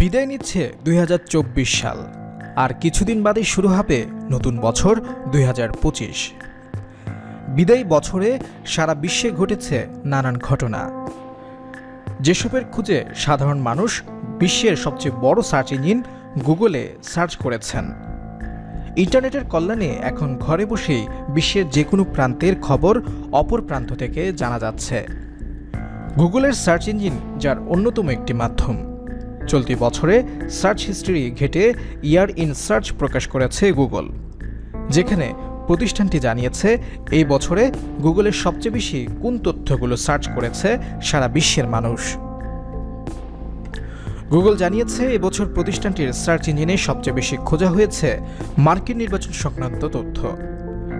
বিদায় নিচ্ছে দুই হাজার চব্বিশ সাল। আর কিছুদিন বাদেই শুরু হবে নতুন বছর দুই বিদায়ী বছরে সারা বিশ্বে ঘটেছে নানান ঘটনা। যেসবের খুঁজে সাধারণ মানুষ বিশ্বের সবচেয়ে বড় সার্চ ইঞ্জিন গুগলে সার্চ করেছেন। ইন্টারনেটের কল্যাণে এখন ঘরে বসেই বিশ্বের যে কোনো প্রান্তের খবর অপর প্রান্ত থেকে জানা যাচ্ছে। গুগলের সার্চ ইঞ্জিন যার অন্যতম একটি মাধ্যম। চলতি বছরে সার্চ হিস্ট্রি ঘেটে ইয়ার ইন সার্চ প্রকাশ করেছে গুগল, যেখানে প্রতিষ্ঠানটি জানিয়েছে এই বছরে গুগলের সবচেয়ে বেশি কোন তথ্যগুলো সার্চ করেছে সারা বিশ্বের মানুষ। গুগল জানিয়েছে এবছর প্রতিষ্ঠানটির সার্চ ইঞ্জিনে সবচেয়ে বেশি খোঁজা হয়েছে মার্কিন নির্বাচন সংক্রান্ত তথ্য।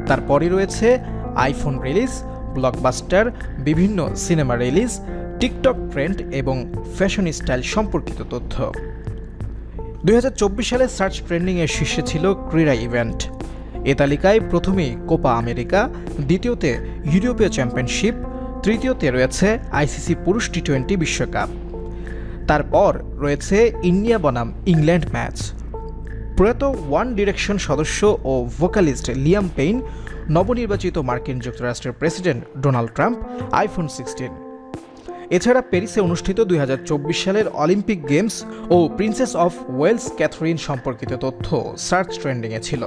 তারপরই রয়েছে আইফোন রিলিজ, ব্লকবাস্টার, বিভিন্ন সিনেমা রিলিজ টিকটক ট্রেন্ড এবং ফ্যাশন স্টাইল সম্পর্কিত তথ্য। দু হাজার চব্বিশ সালে সার্চ ট্রেন্ডিংয়ের শীর্ষে ছিল ক্রীড়া ইভেন্ট। এ তালিকায় প্রথমেই কোপা আমেরিকা, দ্বিতীয়তে ইউরোপীয় চ্যাম্পিয়নশিপ, তৃতীয়তে রয়েছে আইসিসি পুরুষ টি টোয়েন্টি বিশ্বকাপ। তারপর রয়েছে ইন্ডিয়া বনাম ইংল্যান্ড ম্যাচ। প্রয়াত ওয়ান ডিরেকশন সদস্য ও ভোকালিস্ট লিয়াম পেইন, নবনির্বাচিত মার্কিন যুক্তরাষ্ট্রের president Donald Trump, iPhone sixteen. এছাড়া প্যারিসে অনুষ্ঠিত দুই হাজার চব্বিশ সালের অলিম্পিক গেমস ও প্রিন্সেস অফ ওয়েলস ক্যাথরিন সম্পর্কিত তথ্য সার্চ ট্রেন্ডিংয়ে ছিল।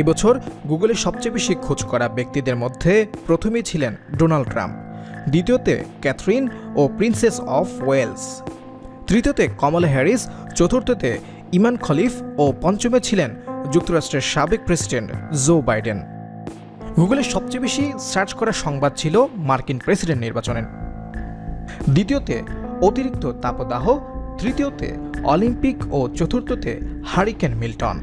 এবছর গুগলে সবচেয়ে বেশি খোঁজ করা ব্যক্তিদের মধ্যে প্রথমেই ছিলেন ডোনাল্ড ট্রাম্প, দ্বিতীয়তে ক্যাথরিন ও প্রিন্সেস অফ ওয়েলস, তৃতীয়তে কমলা হ্যারিস, চতুর্থতে ইমান খলিফ ও পঞ্চমে ছিলেন যুক্তরাষ্ট্রের সাবেক প্রেসিডেন্ট জো বাইডেন। গুগলের সবচেয়ে বেশি সার্চ করা সংবাদ ছিল মার্কিন প্রেসিডেন্ট নির্বাচনের দ্বিতীয়তে অতিরিক্ত তাপদাহ তৃতীয়তে অলিম্পিক ও চতুর্থতে হারিকেন মিল্টন।